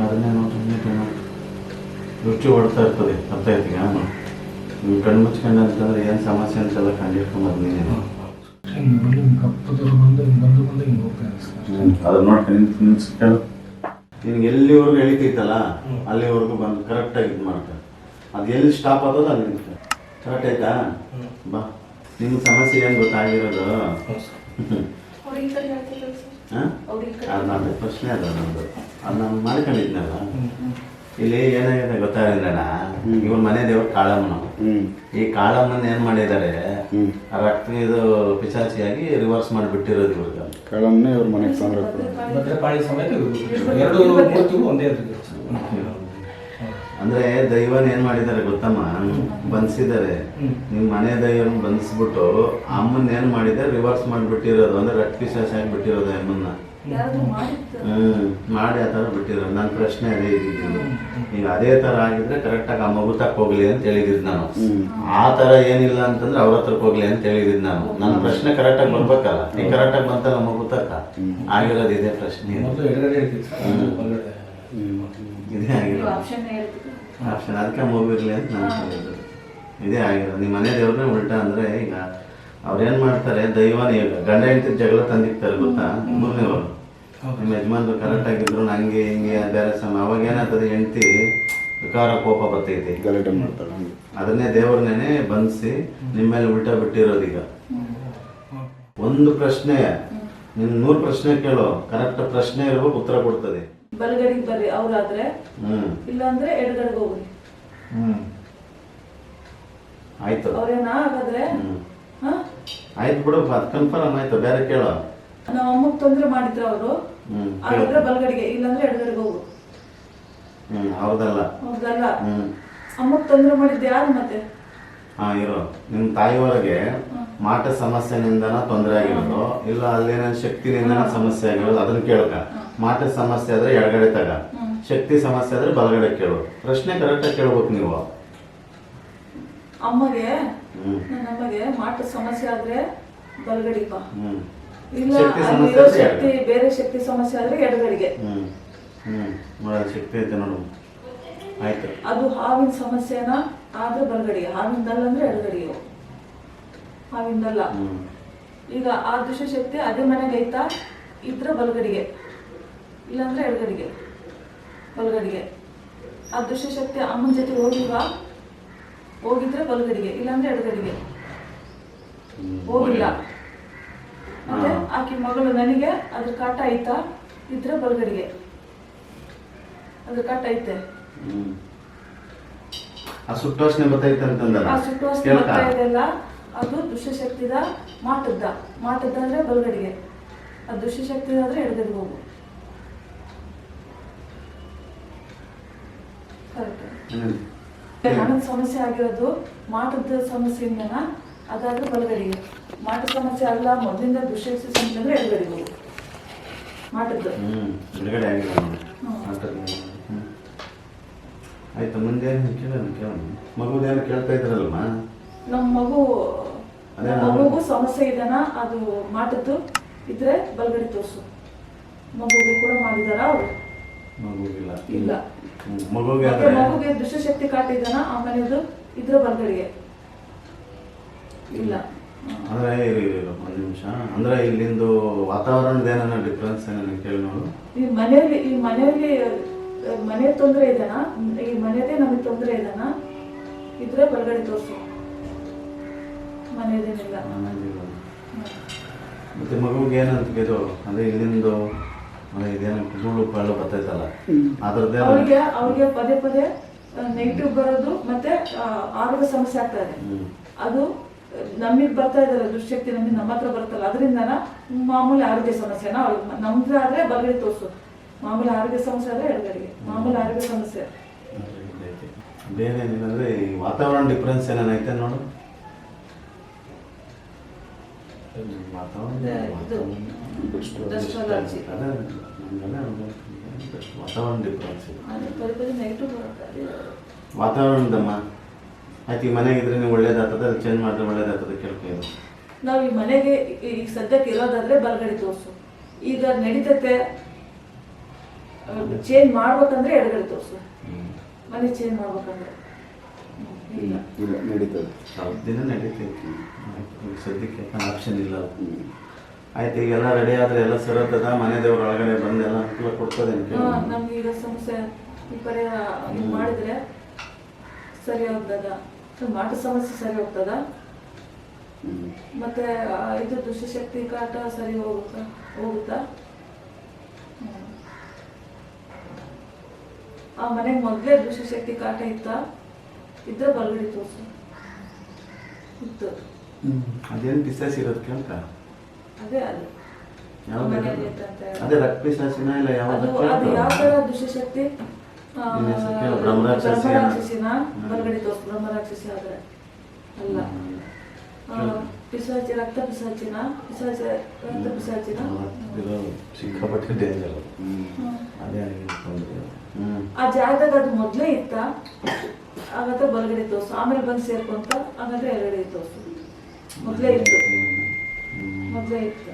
ಅದನ್ನೇ ನೋಡಿ ನೀಟಾಗಿ ನೋಡಿ ರುಚಿ ಹೊಡ್ತಾ ಇರ್ತದೆ ಅರ್ಥ ಆಯ್ತು ಈಗ ನೀವು ಕಣ್ಣು ಮುಚ್ಕೊಂಡು ಅಂತಂದ್ರೆ ಏನು ಸಮಸ್ಯೆ ಅಂತೆಲ್ಲ ಕಂಡಿಟ್ಕೊಂಡು ನೀನೇನು ನೀನು. ನೋಡ್ಕೊಂಡು ನಿಂತು ನಿಲ್ಸ್ಕೊಂಡು ನಿನಗೆ ಎಲ್ಲಿವರೆಗೂ ಎಳಿತೈತಲ್ಲ ಅಲ್ಲಿವರೆಗೂ ಬಂದು ಕರೆಕ್ಟಾಗಿ ಇದು ಮಾಡ್ತಾರೆ ಅದು ಎಲ್ಲಿ ಸ್ಟಾಪ್ ಆಗೋದು ಅಲ್ಲಿ ನಿಲ್ತಾರೆ ಕರೆಕ್ಟ್ ಆಯ್ತಾ? ಬಾ. ನಿಮ್ಮ ಸಮಸ್ಯೆ ಏನು ಗೊತ್ತಾಗಿರೋದು? ಅದು ನನ್ನ ಪ್ರಶ್ನೆ ಅದ ನಮ್ಮದು ಅದು ನಾನು ಮಾಡ್ಕೊಂಡಿದ್ನಲ್ಲ? ಇಲ್ಲಿ ಏನಾಗಿದೆ ಗೊತ್ತಾಗಿಲ್ಲಣ್ಣ ಇವ್ರ ಮನೆ ದೇವ್ರು ಕಾಳಮ್ಮನ. ಈ ಕಾಳಮ್ಮನ ಏನ್ ಮಾಡಿದ್ದಾರೆ? ರಕ್ತ ಇದು ಪಿಚಾಚಿಯಾಗಿ ರಿವರ್ಸ್ ಮಾಡಿಬಿಟ್ಟಿರೋದು ಇವ್ರಿಗೆ ಕಾಳಮ್ಮನೇ ಇವ್ರ ಮನೆಗೆ ತೊಂದರೆ ಅಂದ್ರೆ ದೈವನ ಏನ್ ಮಾಡಿದ್ದಾರೆ ಗೊತ್ತಮ್ಮ? ಬಂಧಿಸಿದ್ದಾರೆ. ನಿಮ್ ಮನೆ ದೈವನ ಬಂಧಿಸ್ಬಿಟ್ಟು ಅಮ್ಮನ್ ಏನ್ ಮಾಡಿದೆ? ರಿವರ್ಸ್ ಮಾಡ್ಬಿಟ್ಟಿರೋದು. ಅಂದ್ರೆ ರಟ್ ಪಿಶಾಸ ಆಗಿ ಬಿಟ್ಟಿರೋದು ಅಮ್ಮನ್ನ ಮಾಡಿತ್ತು. ಹ್ಮ್. ಮಾಡಿ ಆ ತರ ಬಿಟ್ಟಿರೋದು. ನನ್ನ ಪ್ರಶ್ನೆ ಅದೇ ಇದ್ದಿದ್ದು ಈಗ ಅದೇ ತರ ಆಗಿದ್ರೆ ಕರೆಕ್ಟಾಗಿ ಆ ಮಗು ತಕ್ಕ ಹೋಗ್ಲಿ ಅಂತ ಹೇಳಿದಿದ್ ನಾನು. ಆ ತರ ಏನಿಲ್ಲ ಅಂತಂದ್ರೆ ಅವ್ರ ಹತ್ರಕ್ಕೆ ಹೋಗ್ಲಿ ಅಂತ ಹೇಳಿದಿದ್ ನಾನು. ನನ್ನ ಪ್ರಶ್ನೆ ಕರೆಕ್ಟಾಗಿ ಬರ್ಬೇಕಲ್ಲ. ಕರೆಕ್ಟ್ ಕರೆಕ್ಟಾಗಿ ಬಂತಲ್ಲ ಮಗು ತಕ್ಕ ಆಗಿರೋದು ಇದೇ ಪ್ರಶ್ನೆ. ಇದು. ಆಗಿರೋದು. ಆಪ್ಷನ್ ಅದಕ್ಕೆ ಹೋಗಿರ್ಲಿ ಅಂತ ನಾನು ಹೇಳಿದ್ರು ಇದೇ ಆಗಿರೋದು. ನಿಮ್ಮ ಮನೆ ದೇವ್ರನ್ನೇ ಉಲ್ಟಾ ಅಂದ್ರೆ ಈಗ ಅವ್ರೇನ್ ಮಾಡ್ತಾರೆ ದೈವನ ಈಗ ಗಂಡ ಹೆಂಡತಿ ಜಗಳ ತಂದಿರ್ತಾರೆ ಗೊತ್ತಾ? ಮೂರನೇವರು ನಿಮ್ಮ ಯಜಮಾನ್ರು ಕರೆಕ್ಟ್ ಆಗಿದ್ರು ನಂಗೆ ಹಿಂಗೆ ಬೇರೆ ಸಮ. ಅವಾಗ ಏನಾಗ್ತದೆ ಹೆಂಡತಿ ವಿಕಾರ ಕೋಪ ಬರ್ತೈತಿ. ಗಲಾಟೆ ಮಾಡ್ತಾರೆ ಅದನ್ನೇ ದೇವ್ರನ್ನೇ ಬಂಧಿಸಿ ನಿಮ್ಮ ಮೇಲೆ ಉಲ್ಟಾ ಬಿಟ್ಟಿರೋದು ಈಗ. ಒಂದು ಪ್ರಶ್ನೆ. ನಿಮ್ಮ ನೂರು ಪ್ರಶ್ನೆ ಕೇಳು. ಕರೆಕ್ಟ್ ಪ್ರಶ್ನೆ ಇರ್ಬೇಕು ಉತ್ತರ ಕೊಡ್ತದೆ. ಬಲಗಡೆಗೆ ಬರ್ರಿ ಅವ್ರಾದ್ರೆ. ಇಲ್ಲಾಂದ್ರೆ ಎಡಗಡೆಗೆ ಹೋಗ್ರಿ. ಹ್ಮ್. ಆಯ್ತು. ಅವ್ರೇನ ಹಾಗಾದ್ರೆ? ಆಯ್ತು ಬಿಡು ಕನ್ಫರ್ಮ್ ಆಯ್ತು ಬೇರೆ ಕೇಳೋ. ನಮ್ಮ ಅಮ್ಮಗ್ ತೊಂದ್ರೆ ಮಾಡಿದ್ರ ಅವರು. ಹಾಗಾದ್ರೆ ಬಲಗಡೆಗೆ ಇಲ್ಲಾಂದ್ರೆ ಎಡಗಡೆಗೆ ಹೋಗು. ಹ್ಮ್ ಹೌದಲ್ಲ. ಹ್ಮ್. ಅಮ್ಮಗ್ ತೊಂದ್ರೆ ಮಾಡಿದ್ದು ಯಾರು ಮತ್ತೆ? ಹಾ ಇರೋ. ನಿಮ್ ತಾಯಿಯೊಳಗೆ ಮಾಟ ಸಮಸ್ಯೆನಿಂದನ ತೊಂದರೆ ಆಗಿರೋದು ಇಲ್ಲ ಅಲ್ಲೇನ ಶಕ್ತಿನಿಂದನ ಸಮಸ್ಯೆ ಆಗಿರೋದು ಅದನ್ನ ಕೇಳ್ಕ. ಮಾಟ ಸಮಸ್ಯೆ ಆದ್ರೆ ಎಡಗಡೆ ತಗ. ಶಕ್ತಿ ಸಮಸ್ಯೆ ಆದ್ರೆ ಬಲಗಡೆ ಕೇಳು. ಪ್ರಶ್ನೆ ಕರೆಕ್ಟಾಗಿ ಕೇಳ್ಬೇಕು ನೀವು. ಅಮ್ಮಗೆ ನನ್ನ ಅಮ್ಮಗೆ ಮಾಟ ಸಮಸ್ಯೆ ಆದ್ರೆ ಬಲಗಡಿಪ ಹ್ಮ್. ಇಲ್ಲ ಶಕ್ತಿ ಸಮಸ್ಯೆ ಅಲ್ಲಿರೋ ಆದ್ರೆ ಶಕ್ತಿ ಬೇರೆ ಶಕ್ತಿ ಸಮಸ್ಯೆ ಆದ್ರೆ ಎಡಗಡೆಗೆ. ಹ್ಮ್. ಹ್ಮ್. ನೋಡ ಶಕ್ತಿ ಐತೆ ನೋಡು. ಆಯ್ತು. ಅದು ಹಾವಿನ ಸಮಸ್ಯೆನ? ಆದ್ರೆ ಬಲಗಡೆಗೆ. ಹಾವಿಂದಲ್ಲ ಅಂದ್ರೆ ಎಡಗಡೆಗೆ. ಹಾವಿಂದಲ್ಲ ಹ್ಮ್. ಈಗ ಆ ದುಷ್ಟಶಕ್ತಿ ಅದೇ ಮನೆಗೆ ಐತಾ? ಇದ್ರೆ ಬಲಗಡೆಗೆ. ಇಲ್ಲಾಂದ್ರೆ ಎಡಗಡೆಗೆ ಬಲಗಡೆಗೆ. ಆ ದುಷ್ಟಶಕ್ತಿ ಅಮ್ಮನ ಜೊತೆ ಹೋಗಿಲ್ವಾ? ಹೋಗಿದ್ರೆ ಬಲಗಡೆಗೆ ಇಲ್ಲಾಂದ್ರೆ ಎಡಗಡೆಗೆ ಹೋಗಿಲ್ಲ. ಮತ್ತೆ ಆಕೆ ಮಗಳು ನನಗೆ ಅದ್ರ ಕಾಟ ಆಯ್ತಾ ಇದ್ರೆ ಬಲಗಡೆಗೆ. ಅದ್ರ ಕಾಟ ಐತೆ. ಆ ಸುಟ್ಟೋಷ್ಣೆ ಬರ್ತೈತೆ ಅಂತಂದಲ್ಲ ಆ ಬರ್ತಾ ಇದೆಯಲ್ಲ ಅದು ದುಷ್ಟಶಕ್ತಿದ ಮಾಟದ್ದ. ಮಾಟದ್ದ ಅಂದ್ರೆ ಬಲಗಡೆಗೆ. ಆ ದುಷ್ಟಶಕ್ತಿ ಆದ್ರೆ ಎಡಗಡೆಗೆ ಹೋಗು. ಕರೆಕ್ಟ್ ಹ್ಮ್. ಹಣದ ಸಮಸ್ಯೆ ಆಗಿರೋದು ಮಾಟದ ಸಮಸ್ಯೆಯಿಂದನ ಅದಾದ್ರೆ ಬಲಗಡೆಗೆ. ಮಾಟ ಸಮಸ್ಯೆ ಅಲ್ಲ ಮೊದಲಿಂದ ದುಷ್ಟಶಕ್ತಿ ಸಮಸ್ಯೆ ಅಂದ್ರೆ ಎಡಗಡೆಗೆ ಮಾಟದ್ದು. ಆಯ್ತು ಮುಂದೆ ಕೇಳೋಣ ಕೇಳೋಣ. ಮಗುದೇನು ಕೇಳ್ತಾ ಇದ್ರಲ್ಮ ನಮ್ಮ ಮಗು ಮಗುಗೂ ಸಮಸ್ಯೆ ಇದೆನ? ಅದು ಮಾಟದ್ದು ಇದ್ರೆ ಬಲಗಡೆ ತೋರಿಸು. ಮಗುಗೆ ಕೂಡ ಮಾಡಿದಾರ ಅವರು? ಮಗುಗಿಲ್ಲ ಇಲ್ಲ. ಮಗುವಿಗೆ ಆದ್ರೆ? ಮಗುಗೆ ದುಷ್ಟಶಕ್ತಿ ಕಾಟಿದನ ಆ ಮನೆಯದು ಇದ್ರ ಬಲಗಡೆಗೆ ಇಲ್ಲ. ಅಂದ್ರೆ ಇರು ಒಂದು ನಿಮಿಷ. ಅಂದ್ರೆ ಇಲ್ಲಿಂದು ವಾತಾವರಣದ ಏನಾರ ಡಿಫ್ರೆನ್ಸ್ ಏನಾರ ಕೇಳಿ ನೋಡು. ಈ ಮನೆಯಲ್ಲಿ ಈ ಮನೆಯಲ್ಲಿ ಮನೆ ತೊಂದರೆ ಇದನ? ಈ ಮನೆಯದೇ ನಮಗೆ ತೊಂದರೆ ಇದನ? ಇದ್ರೆ ಹೊರಗಡೆ ತೋರಿಸು. ಮನೆಯದೇನಿಲ್ಲ ಆಮೇಲೆ ಮತ್ತೆ ಮಗುಗೆ ಏನಂತ ಇದು ಅದೇ ಇಲ್ಲಿಂದು ಅದೇ ಇದೇನು ಧೂಳು ಪಳ್ಳು ಬರ್ತೈತಲ್ಲ. ಅದ್ರದ್ದೇ ಅವ್ರಿಗೆ ಅವ್ರಿಗೆ ಪದೇ ಪದೇ ನೆಗೆಟಿವ್ ಬರೋದು ಮತ್ತೆ ಆರೋಗ್ಯ ಸಮಸ್ಯೆ ಆಗ್ತಾ ಇದೆ. ಅದು ನಮಗೆ ಬರ್ತಾ ಇದಾರೆ ದುಶ್ಶಕ್ತಿ ನಮಗೆ ನಮ್ಮ ಹತ್ರ ಬರ್ತಲ್ಲ ಅದರಿಂದ ಮಾಮೂಲಿ ಆರೋಗ್ಯ ಸಮಸ್ಯೆನ ಅವ್ರಿಗೆ ನಮ್ದು ಆದ್ರೆ ಬಲಗಡೆ ತೋರಿಸು. ಮಾಮೂಲಿ ಆರೋಗ್ಯ ಸಮಸ್ಯೆ ಆದ್ರೆ ಎಡಗಡೆಗೆ. ಮಾಮೂಲಿ ಆರೋಗ್ಯ ಸಮಸ್ಯೆ. ಬೇರೆ ಏನಿಲ್ಲ ಈ ವಾತಾವರಣ ಡಿಫ್ರೆನ್ಸ್ ಏನೇನೈತೆ ನೋಡು. ವಾತಾವರಣ just ವಾತಾವರಣ ಡಿಫ್ರೆನ್ಸ್ ವಾತಾವರಣದಮ್ಮ. ಆಯ್ತು ಈ ಮನೆಗೆ ಇದ್ರೆ ನೀವು ಒಳ್ಳೇದಾಗ್ತದೆ ಅದು ಚೇಂಜ್ ಮಾಡಿದ್ರೆ ಒಳ್ಳೇದಾಗ್ತದೆ ಕೇಳ್ಕೊಂಡು ನಾವು ಈ ಮನೆಗೆ ಈ- ಈಗ ಸದ್ಯಕ್ಕೆ ಇರೋದಾದ್ರೆ ಬಲಗಡೆ ತೋರಿಸು. ಈಗ ನಡೀತೈತೆ ಚೇಂಜ್ ಮಾಡ್ಬೇಕಂದ್ರೆ ಎಡಗಡೆ ತೋರಿಸು. ಮನೆ ಚೇಂಜ್ ಮಾಡ್ಬೇಕಂದ್ರೆ. ಇಲ್ಲ. ನಡೀತದೆ. ದಿನ ನಡೀತೈತಿ. ಸದ್ಯಕ್ಕೆ ಆಪ್ಷನ್ ಇಲ್ಲ. ಆಯ್ತು ಈಗ ಎಲ್ಲ ರೆಡಿ ಆದ್ರೆ ಎಲ್ಲ ಸರತ್ತದ ಮನೆ ದೇವ್ರ ಒಳಗಡೆ ಬಂದು ಎಲ್ಲ ಅನುಕೂಲ ಕೊಡ್ತದೆ ನಮ್ಗೆ. ಈಗ ಸಮಸ್ಯೆ ಈ ಕಡೆ ಮಾಡಿದ್ರೆ ಸರಿ ಹೋಗ್ತದ ಮಾಟ ಸಮಸ್ಯೆ ಸರಿ ಹೋಗ್ತದ. ಮತ್ತೆ ಇದು ದುಷ್ಟಶಕ್ತಿ ಕಾಟ ಸರಿ ಹೋಗುತ್ತಾ ಹೋಗುತ್ತಾ. ಆ ಮನೆಗೆ ಮೊದಲೇ ದುಷ್ಟಶಕ್ತಿ ಕಾಟ ಇತ್ತ? ಇದ್ರೆ ಬಲ್ಗಡಿ ತೋರ್ಸು. ಇತ್ತು. ಅದೇನು ಬಿಸಿ ಇರೋದು ಕೇಳ್ಕ ಅದೇ ಅದು. ಅದೇ. ರಕ್ತ ಪಿಸಾಸಿನ ಇಲ್ಲ ಯಾವ್ದು ಅದು ಯಾವ ತರ ದುಷ್ಟಶಕ್ತಿ ಬ್ರಹ್ಮರಾಕ್ಷಸಿನ. ಹ್ಮ್. ತೋರ್ಸು ಬ್ರಹ್ಮರಾಕ್ಷಸಿ ಆದ್ರೆ. ಅಲ್ಲ. ಆ, ಪಿಶಾಚಿ ರಕ್ತ ಪಿಸಾಚಿನ ಪಿಶಾಚಿ ರಕ್ತ ಪಿಸಾಚಿನ ಸಿಕ್ಕಾಪಟ್ಟೆ ಡೇಂಜರ್. ಅದೇ. ಆ ಜಾಗದಾಗ ಅದು ಮೊದ್ಲೇ ಇತ್ತ? ಹಾಗಾದ್ರೆ ಬಲಗಡೆ ತೋರ್ಸು. ಆಮೇಲೆ ಬಂದು ಸೇರ್ಕೊಂತ ಹಾಗಾದ್ರೆ ಎಡಗಡೆ ತೋರ್ಸು. ಮೊದ್ಲೇ ಇತ್ತು. ಇತ್ತು.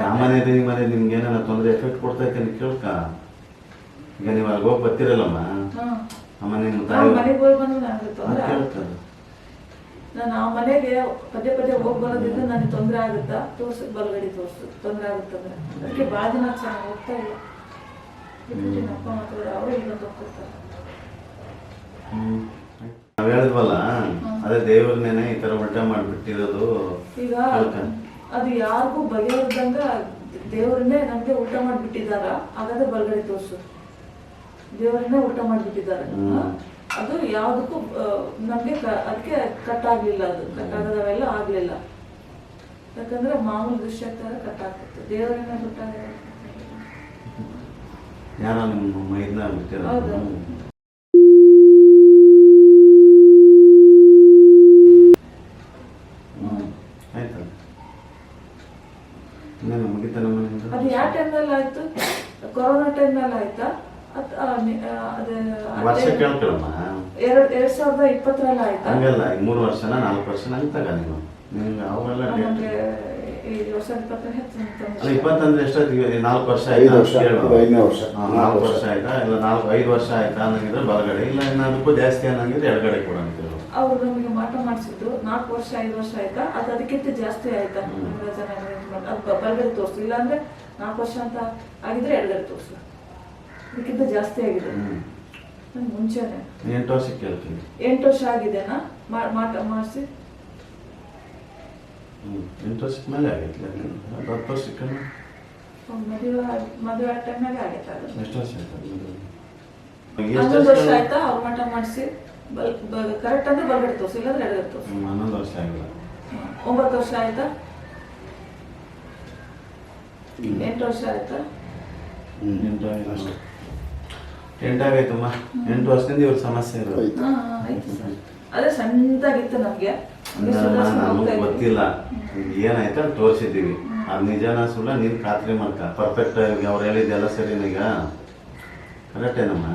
ಆ ಮನೆ ಈ ನಿಮ್ಗೆ ಏನಾರ ತೊಂದರೆ ಎಫೆಕ್ಟ್ ಕೊಡ್ತಾ ಅಂತ ಕೇಳ್ಕ? ಈಗ ನೀವು ಅಲ್ಲಿ ಹೋಗಿ ಬರ್ತಿರಲ್ಲಮ್ಮ? ಹ್ಮ್. ಆ ಮನೆ ನಿಮ್ಮ ನಾವು ತಾಯಿ ಮನೆಗೆ ಹೋಗಿ ಬಂದು ನನಗೆ ಅದ್ ತೊಂದರೆ ಕೇಳ್ತದೆ ನಾನು ಆ ಮನೆಗೆ ಪದೇ ಪದೇ ಹೋಗಿ ಬರೋದ್ರಿಂದ ನನಗೆ ತೊಂದರೆ ಆಗುತ್ತಾ? ಬಲಗಡೆ ತೋರ್ಸು. ತೊಂದರೆ ಆಗುತ್ತಂದ್ರೆ ಅದಕ್ಕೆ ಭಾಳ ದಿನ ಚೆನ್ನಾಗಿ ಹೋಗ್ತಾ ಇಲ್ಲ. ಅಪ್ಪ ಅವರು ಹೋಗ್ತಿರ್ತಾರೆ ನಾವ್ ಹೇಳಿದ್ವಲ್ಲ ಅದೇ ದೇವ್ರನ್ನೇನೆ ಈ ತರ ಉಲ್ಟಾ ಮಾಡ್ಬಿಟ್ಟಿರೋದು ಈಗ? ಅದು ಯಾರಿಗೂ ಬಗೆಹರ್ದಂಗ ದೇವರನ್ನೇ ನಮ್ಗೆ ಊಟ ಮಾಡ್ಬಿಟ್ಟಿದಾರ ಹಾಗಾದ್ರೆ ಬಲಗಡೆ ತೋರ್ಸು. ದೇವರನ್ನೇ ಊಟ ಮಾಡಿಬಿಟ್ಟಿದ್ದಾರೆ ಅದು ಯಾವುದಕ್ಕೂ ನಮ್ಗೆ ಅದಕ್ಕೆ ಕಟ್ ಆಗ್ಲಿಲ್ಲ ಅದು. ಕಟ್ ಆಗದವೆಲ್ಲ ಆಗ್ಲಿಲ್ಲ. ಯಾಕಂದ್ರೆ ಮಾಮೂಲಿ ದೃಶ್ಯ ಕಟ್ ಆಗ್ತಿತ್ತು ದೇವರನ್ನೇ ಊಟ ಯಾರೋ ನಿಮ್ಮ ಮೈದ್ನ ಬಿಟ್ಟಿರೋದು ಹೌದು. ಹ್ಮ್. ಆಯ್ತಾ ಇನ್ನೇನು ಮುಗಿತ ನಮ್ಮ ಮನೆಯಿಂದ ಅದು ಯಾವ ಟೈಮ್ನಲ್ಲಿ ಆಯ್ತು ಕೊರೋನಾ ಟೈಮ್ನಲ್ಲಿ ಆಯ್ತಾ? ಅತ್- ಆ, ಅದು ವರ್ಷ ಕೇಳ್ಕೊಳಮ್ಮ ಎರಡ್ ಎರಡ್ ಸಾವಿರದ ಇಪ್ಪತ್ತರಲ್ಲಿ ಆಯ್ತಾ? ಹಂಗಲ್ಲ ಈಗ ಮೂರು ವರ್ಷನ ನಾಲ್ಕು ವರ್ಷನ ಹಂಗ ನೀವು. ನಿಮ್ಗೆ ಅವೆಲ್ಲ ಇಪ್ಪತ್ತಂದ್ರೆ ಎಷ್ಟಾಯ್ತು ನಾಲ್ಕು ವರ್ಷ ಐದು ವರ್ಷ. ಐದನೇ ವರ್ಷ. ನಾಲ್ಕು ವರ್ಷ ಆಯ್ತಾ? ಇಲ್ಲ ನಾಲ್ಕು ಐದು ವರ್ಷ ಆಯ್ತಾ ಅನ್ನಂಗಿದ್ರೆ ಬಲಗಡೆ. ಇಲ್ಲ ಅದಕ್ಕೂ ಜಾಸ್ತಿ ಅನ್ನಂಗಿದ್ರೆ ಎಡಗಡೆ ಕೂಡ ಅಂತೀವಿ ಅವ್ರು ನಮಗೆ ಮಾಟ ಮಾಡಿಸಿದ್ರು. ನಾಲ್ಕು ವರ್ಷ ಐದು ವರ್ಷ ಆಯ್ತಾ? ಅದು ಅದಕ್ಕಿಂತ ಜಾಸ್ತಿ ಆಯ್ತಾ. ಜನ ಬ- ಬಲಗಡೆ ತೋರಿಸು ಇಲ್ಲಾಂದ್ರೆ ನಾಲ್ಕು ವರ್ಷ ಅಂತ ಆಗಿದ್ರೆ ಎಡಗಡೆ ತೋರಿಸು ಅದಕ್ಕಿಂತ ಜಾಸ್ತಿ ಆಗಿದೆ. ಮುಂಚೆನೆ. ಎಂಟು ವರ್ಷಕ್ಕೆ ಕೇಳ್ತೀನಿ. ಎಂಟು ವರ್ಷ ಆಗಿದೆನಾ? ಮಾಟ ಮಾಡಿಸಿ. ಎಂಟು ವರ್ಷಕ್ಕೆ ಮೇಲೆ ಆಗೈತೆ ಹತ್ತು ವರ್ಷಕ್ಕೆ ಮದುವೆ ಮದುವೆ ಟೈಮ್ನಾಗೆ ಆಗೈತೆ ಅದು. ಎಷ್ಟು ವರ್ಷ ಹನ್ನೊಂದು ವರ್ಷ ವರ್ಷ ಆಯ್ತಾ? ಅವ್ರ ಮಠ ಮಾಡಿಸಿ. ಕರೆಕ್ಟ್ ಅಂದ್ರೆ ಬಲ್ಗಡೆ ತೋರಿಸಿ ಇಲ್ಲಾಂದ್ರೆ ಎಡಗಡೆ ತೋರಿಸಿ. ಹನ್ನೊಂದು ವರ್ಷ ಆಗಿಲ್ಲ. ಒಂಬತ್ತು ವರ್ಷ ಆಯ್ತಾ? ಎಂಟು ವರ್ಷ ಆಯ್ತಾ. ಎಂಟು ಎಂಟಾಗೈತಮ್ಮ ಎಂಟು ವರ್ಷದಿಂದ ಇವ್ರ ಸಮಸ್ಯೆ ಇರೋದು. ಆಯ್ತು. ಹಾ, ಹಾ, ಆಯ್ತು ಸರ್. ಅದೇ ಸಣ್ಣದಾಗಿತ್ತು ನಮ್ಗೆ. ನಮಗೆ. ಗೊತ್ತಿಲ್ಲ. ಏನಾಯ್ತು ಅಂತ ತೋರಿಸಿದ್ದೀವಿ. ಅದು ನಿಜಾನ ಸುಳ್ಳ ನೀನು ಖಾತ್ರಿ ಮಾಡ್ಕ. ಪರ್ಫೆಕ್ಟ್ ಅವ್ರು ಹೇಳಿದ್ದೆಲ್ಲ ಸರಿ ಈಗ? ಕರೆಕ್ಟೇನಮ್ಮ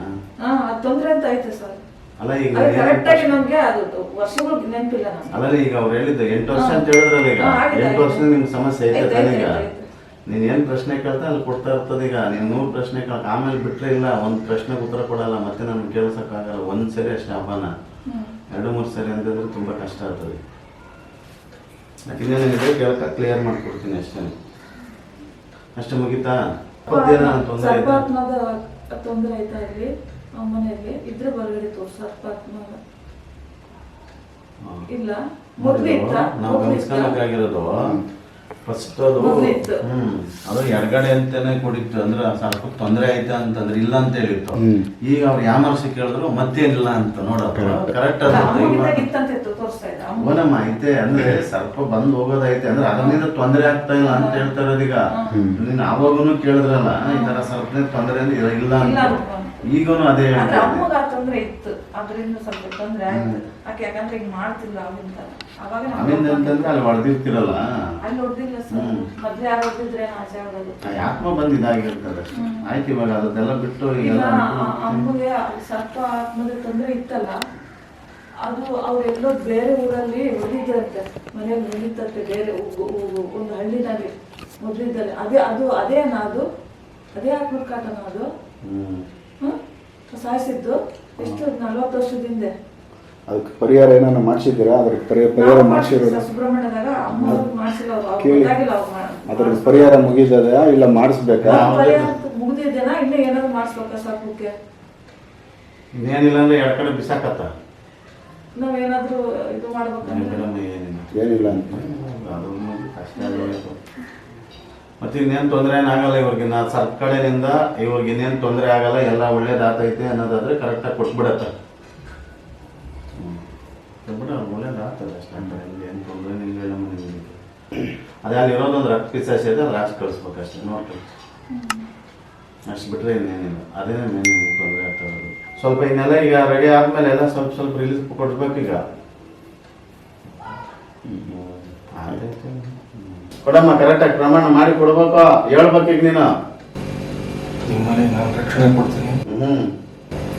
ಹಾ ಅದು ತೊಂದ್ರೆ ಅಂತ ಆಯ್ತು ಸರ್. ಅಲ್ಲ ಈಗ ಅದು ಏನ್- ಕರೆಕ್ಟ್ ಆಗಿ ನಮ್ಗೆ ಅದು ವರ್ಷಗಳು ನೆನಪಿಲ್ಲ ನಮ್ಗೆ. ಅಲ್ಲ ಈಗ ಅವ್ರು ಹೇಳಿದ್ದು ಎಂಟು ವರ್ಷ ಅಂತ ಹೇಳಿದ್ರಲ್ಲ ಈಗ. ಹಾ, ಆಗಿದೆ, ಎಂಟು ಆಗಿದೆ. ವರ್ಷದಿಂದ ನಿಮ್ಗೆ ಸಮಸ್ಯೆ ಐತೆ ಐತೆ, ತಾನೇ ಐತೆ, ಈಗ ಐತೆ. ನೀನ್ ಏನ್ ಪ್ರಶ್ನೆ ಕೇಳ್ತಾ ಅಲ್ಲಿ ಕೊಡ್ತಾ ಇರ್ತದೆ ಈಗ. ನೀನು ನೂರು ಪ್ರಶ್ನೆ ಕೇಳಕ್ ಆಮೇಲೆ ಬಿಟ್ಟರೆ ಇಲ್ಲ ಒಂದು ಪ್ರಶ್ನೆಗೆ ಉತ್ತರ ಕೊಡಲ್ಲ ಮತ್ತೆ ನಮ್ಗೆ ಕೇಳಿಸೋಕ್ಕಾಗಲ್ಲ. ಒಂದ್ ಸರಿ ಅಷ್ಟೇ ಹಬ್ಬನ ಎರಡು ಮೂರು ಸರಿ ಅಂತಂದ್ರೆ ತುಂಬಾ ಕಷ್ಟ ಆಗ್ತದೆ. ಇನ್ನೇನಿದೆ ಕೇಳಕ ಕ್ಲಿಯರ್ ಮಾಡ್ಕೊಡ್ತೀನಿ ಅಷ್ಟೇ. ಅಷ್ಟೇ ಮುಗಿತಾ? ಪದ್ಯನ ತೊಂದರೆ ಇದೆ? ಸರ್ಪಾತ್ಮದ ತೊಂದರೆ ಆಯ್ತಾ ಇಲ್ಲಿ? ಆ ಮನೆಯಲ್ಲಿ ಇದ್ರೆ ಹೊರಗಡೆ ತೋರ್ಸು ಇಲ್ಲ. ಮೊದ್ಲು ಇತ್ತ ನಾವು? ಗಮನಿಸ್ಕೊಬೇಕಾಗಿರೋದು ಫಸ್ಟ್ ಅದು. ಹ್ಮ್. ಅದು ಎಡಗಡೆ ಅಂತಾನೆ ಕೊಡಿತ್ತು ಅಂದ್ರೆ ಸ್ವಲ್ಪ ತೊಂದರೆ ಆಯ್ತಾ ಅಂತಂದ್ರೆ ಇಲ್ಲ ಅಂತ ಹೇಳಿತ್ತು. ಈಗ ಅವ್ರು ಯಾಮರ್ಸಿ ಕೇಳಿದ್ರು ಮತ್ತೇನಿಲ್ಲ ಅಂತ ನೋಡಪ್ಪ ಕರೆಕ್ಟ್ ಅವನಮ್ಮ ಐತೆ ಅಂದ್ರೆ ಸ್ವಲ್ಪ ಬಂದ್ ಹೋಗೋದೈತೆ ಅಂದ್ರೆ ಅದರಿಂದ ತೊಂದರೆ ಆಗ್ತಾ ಇಲ್ಲ ಅಂತ ಹೇಳ್ತಾ ಇರೋದೀಗ ನೀನ್ ಅವಾಗೂ ಕೇಳಿದ್ರಲ್ಲ ಈ ತರ ಸ್ವಲ್ಪ ತೊಂದರೆ ಅಂದ್ರೆ ಇಲ್ಲ ಇಲ್ಲ ಅಂತ. ಈಗನು ಅದೇ ಹೇಳ್ತಾರೆ ಹೇಳ್ತಾ ತೊಂದ್ರೆ ಇತ್ತು. ಅದರಿಂದ ಸ್ವಲ್ಪ ತೊಂದ್ರೆ ಆಯ್ತು. ಆಕೆ ಯಾಕಂದ್ರೆ ಈಗ ಮಾಡ್ತಿಲ್ಲ ಅವಾಗಿಂದ. ಅವಾಗ ಅವಿಂದ ಅಂತಂದ್ರೆ ಅಲ್ಲಿ ಹೊಡೆದಿರ್ತಿರಲ್ಲ? ಅಲ್ಲಿ ಹೊಡೆದಿಲ್ಲ ಸರ್. ಮೊದ್ಲು ಯಾರು ಹೊಡ್ದಿದ್ರೆ ಆಚೆ ಆಗೋದು. ಆತ್ಮ ಬಂದ್ ಇದಾಗಿರ್ತದೆ ಆಯ್ತು ಇವಾಗ ಅದನ್ನೆಲ್ಲ ಬಿಟ್ಟು ಇಲ್ಲ ಅಮ್ಮಗೆ ಸ್ವಲ್ಪ ಆತ್ಮದ ತೊಂದ್ರೆ ಇತ್ತಲ್ಲ? ಅದು ಅವರೆಲ್ಲೋ ಬೇರೆ ಊರಲ್ಲಿ ಉಳಿದಂತೆ ಮನೆಯಲ್ಲಿ ಉಳಿತಂತೆ ಬೇರೆ ಒಂದು ಹಳ್ಳಿನಲ್ಲಿ ಮೊದಲಿದ್ದಲ್ಲಿ ಅದೇ ಅದು ಅದೇನಾ ಅದು? ಅದೇ ಆತ್ಮಕಾಟನ ಅದು? ಹ್ಮ್? ಸಾಯಿಸಿದ್ದು? ಎಷ್ಟು? ನಲ್ವತ್ತು ವರ್ಷದ ಹಿಂದೆ ಅದಕ್ಕೆ ಪರಿಹಾರ ಏನಾನ ಮಾಡಿಸಿದ್ದೀರಾ? ಅದ್ರ ಪರಿ- ಪರಿಹಾರ ನಾವು ಮಾಡಿಸಿರೋದು ಸುಬ್ರಹ್ಮಣ್ಯದಾಗ. ಕೇಳಿ. ಅದ್ರ ಪರಿಹಾರ ಮುಗಿದದ ಇಲ್ಲ ಮಾಡಿಸ್ಬೇಕಾ? ಮುಗಿದಿದ್ದೇನಾ ಪರಿಹಾರ ಇನ್ನೂ ಏನಾದ್ರು ಮಾಡಿಸ್ಬೇಕಾ ಸಾಕಕ್ಕೆ ಇನ್ನೇನಿಲ್ಲ ಅಂದ್ರೆ ಎರಡು ಕಡೆ ಬಿಸಾಕತ್ತ. ನಾವೇನಾದ್ರೂ ಇದು ಮೇಡಮ್ ಏನಿಲ್ಲ ಏನಿಲ್ಲ ಅಂತ. ಅದು ಕಷ್ಟ ಮತ್ತೆ ಇನ್ನೇನು ತೊಂದರೆ ಏನಾಗಲ್ಲ ಇವ್ರಿಗೆ ನಾ ಸರ್ಕ ಕಡೆಯಿಂದ ಇವ್ರಿಗೆ ಇನ್ನೇನು ತೊಂದರೆ ಆಗಲ್ಲ ಎಲ್ಲ ಒಳ್ಳೇದಾತೈತೆ ಅನ್ನೋದಾದ್ರೆ ಕರೆಕ್ಟಾಗಿ ಕೊಟ್ಬಿಡತ್ತೆ. ಕೊಟ್ಬಿಡ ಒಳ್ಳೇದಾಗ್ತದೆ ಅಷ್ಟೇ. ಏನು ತೊಂದರೆ ಇಲ್ಲ ನಮ್ಮ ನಿಮಗೆ ಅದೇ ಅಲ್ಲಿ ಇರೋದೊಂದು ರಕ್ತ ಪಿಸಾಸಿ ಇದೆ ಅದು ಲಾಸ್ಟ್ ಕಳಿಸ್ಬೇಕು ಅಷ್ಟೇ ನೋಡ್ರಿ ಅಷ್ಟು ಬಿಟ್ಟರೆ ಇನ್ನೇನಿಲ್ಲ. ಅದೇ ಮೇನ್ ನಿಮ್ಗೆ ತೊಂದರೆ ಆಗ್ತಾ ಇರೋದು. ಸ್ವಲ್ಪ ಇನ್ನೆಲ್ಲ ಈಗ ರೆಡಿ ಆದಮೇಲೆ ಎಲ್ಲ ಸ್ವಲ್ಪ ಸ್ವಲ್ಪ ರಿಲೀಸ್ ಕೊಡ್ಬೇಕು ಈಗ. ಕೊಡಮ್ಮ ಕರೆಕ್ಟಾಗಿ ಪ್ರಮಾಣ ಮಾಡಿ ಕೊಡ್ಬೇಕು? ಹೇಳ್ಬೇಕೀಗ ನೀನು. ನಿಮ್ಮನೆ ನಾನು ರಕ್ಷಣೆ ಕೊಡ್ತೀನಿ. ಹ್ಞೂ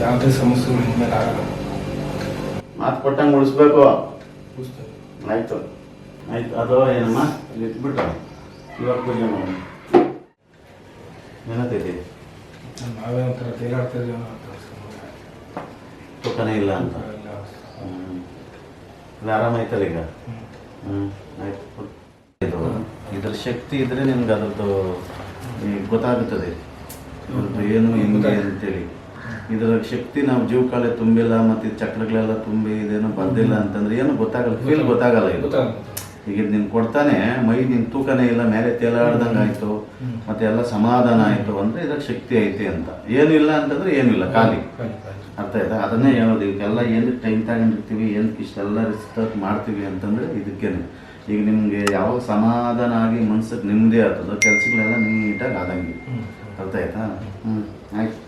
ಯಾವುದೇ ಸಮಸ್ಯೆಗಳು ಇನ್ಮೇಲೆ ಆಗಲ್ಲ. ಮಾತು ಕೊಟ್ಟಂಗೆ ಉಳಿಸ್ಬೇಕು. ಕೂಸ್ತೀನಿ. ಆಯ್ತು. ಆಯ್ತು ಅದು ಏನಮ್ಮ? ಇಲ್ಲಿ ಇಟ್ಬಿಟ್ಟು ಇವಾಗ ಪೂಜೆ ಮಾಡಿ ಏನಂತೈತಿ ನಾವೇ ಒಂಥರ ತೇಲಾಡ್ತಾ ಇದೀವಿ ಅನ್ನೋ ಅಂತ. ತೂಕನೇ ಇಲ್ಲ. ಅಂತ ಹ್ಞೂ ಆರಾಮಾಯ್ತಲ್ಲ ಈಗ? ಹ್ಮ್. ಹ್ಞೂ ಆಯ್ತು ಇದ್ರ ಶಕ್ತಿ ಇದ್ರೆ ನಿಮ್ಗೆ ಅದರದ್ದು ಗೊತ್ತಾಗುತ್ತದೆ. ಇದ್ರದ್ದು ಏನು ಹೆಂಗೆ ಅಂತೇಳಿ. ಇದರ ಶಕ್ತಿ ನಾವು ಜೀವಕಾಳೆ ತುಂಬಿಲ್ಲ ಮತ್ತೆ ಚಕ್ರಗಳೆಲ್ಲ ತುಂಬಿ ಇದೇನು ಬಂದಿಲ್ಲ ಅಂತಂದ್ರೆ ಏನು ಗೊತ್ತಾಗಲ್ಲ ಫೀಲ್ ಗೊತ್ತಾಗಲ್ಲ. ಇದು. ಈಗ ಇದು ನಿನ್ ಕೊಡ್ತಾನೆ ಮೈ ನಿನ್ ತೂಕನೇ ಇಲ್ಲ ಮೇಲೆ ತೇಲಾಡ್ದಂಗೆ ಆಯ್ತು ಮತ್ತೆ ಎಲ್ಲ ಸಮಾಧಾನ ಆಯ್ತು ಅಂದ್ರೆ ಇದಕ್ಕೆ ಶಕ್ತಿ ಐತೆ ಅಂತ. ಏನು ಇಲ್ಲ ಅಂತಂದ್ರೆ ಏನಿಲ್ಲ ಖಾಲಿ. ಅರ್ಥ ಆಯ್ತಾ? ಅದನ್ನೇ ಹೇಳೋದು ಇದಕ್ಕೆಲ್ಲ ಏನಕ್ಕೆ ಟೈಮ್ ತಗೊಂಡಿರ್ತೀವಿ ಏನಕ್ಕೆ ಇಷ್ಟೆಲ್ಲ ರಿಸ್ಟರ್ಟ್ ಮಾಡ್ತೀವಿ ಅಂತಂದ್ರೆ ಇದಕ್ಕೇನೆ. ಈಗ ನಿಮಗೆ ಯಾವ ಸಮಾಧಾನ ಆಗಿ ಮನ್ಸಕ್ ನಿಮ್ಮದೇ ಆಗ್ತದೋ ಕೆಲ್ಸಗಳೆಲ್ಲ ನೀಟಾಗಿ ಆದಂಗೆ. ಅರ್ಥ ಆಯ್ತಾ? ಹ್ಞೂ ಆಯ್ತು.